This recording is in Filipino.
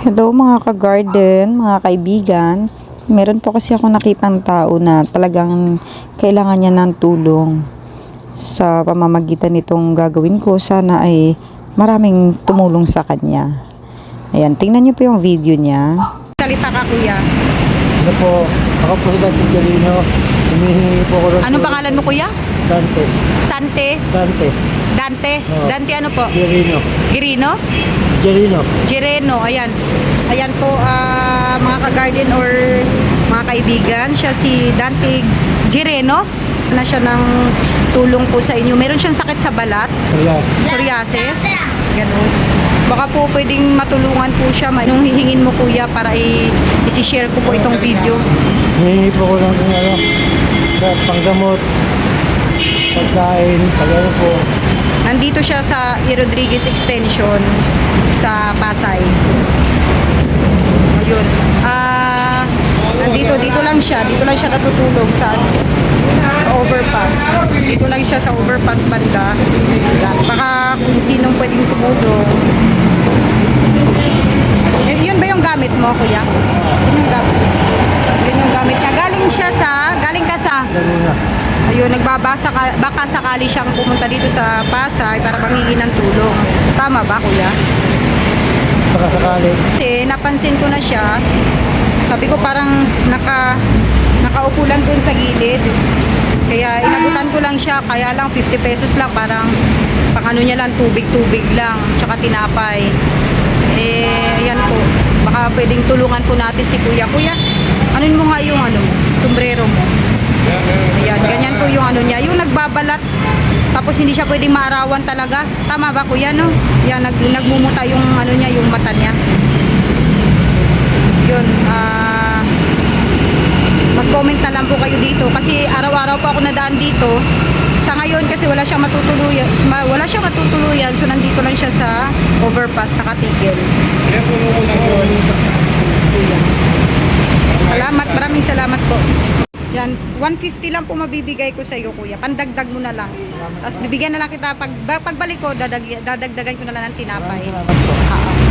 Hello mga ka-garden, mga kaibigan. Meron po kasi ako nakitang tao na talagang kailangan niya ng tulong sa pamamagitan nitong gagawin ko. Sana ay maraming tumulong sa kanya. Ayan, tingnan niyo po yung video niya. Salita ka kuya. Ano po, ako po si Dante Galino. Humihingi po ko ng Ano pangalan mo kuya? Dante. Sante? Dante. Dante? Oo. Dante ano po? Galino. Girino? Galino. Jireno, ayan. Ayan po ah, mga ka-garden or mga kaibigan. Siya si Dante Jireno na siya ng tulong po sa inyo. Meron siyang sakit sa balat, Alas. psoriasis. Ganun. Baka po pwedeng matulungan po siya. Nung hihingin mo kuya para i- isi-share ko po itong video. Humihingi po ko ng ano, sa panggamot, pagkain, pag ano po. Nandito siya sa E. Rodriguez Extension sa Pasay. Ayun. Ah, nandito dito lang siya, dito lang siya natutulog sa sa overpass. Dito lang siya sa overpass banda. Baka kung sinong pwedeng tumulong. Eh, yun ba yung gamit mo, kuya? Yun yung gamit. Yun yung gamit niya. Galing siya sa, galing ka sa Galina. Ayun, nagbabasa ka, baka sakali siyang pumunta dito sa Pasay para manghingi ng tulong. Tama ba, kuya? Baka sakali. Kasi napansin ko na siya. Sabi ko parang naka nakaupo lang doon sa gilid. Kaya inabutan ko lang siya, kaya lang 50 pesos lang, parang pang ano niya lang, tubig-tubig lang, tsaka tinapay. Eh, ayan po. Baka pwedeng tulungan po natin si kuya. Kuya, anuin mo nga yung ano, sombrero mo. Ayan, ganyan po yung ano niya. Yung nagbabalat, tapos hindi siya pwedeng maarawan talaga. Tama ba kuya, no? Yan, nag, nagmumuta yung ano niya, yung mata niya. Yun, ah... mag-comment na lang po kayo dito kasi araw-araw po ako nadaan dito. Sa ngayon kasi wala siyang matutuluyan, ma- wala siyang matutuluyan so nandito lang siya sa overpass nakatigil. Salamat. Yan, 150 lang po mabibigay ko sa iyo kuya. Pandagdag mo na lang. Tapos bibigyan na lang kita pag ba- pagbalik ko dadag, dadagdagan ko na lang ng tinapay. Oo.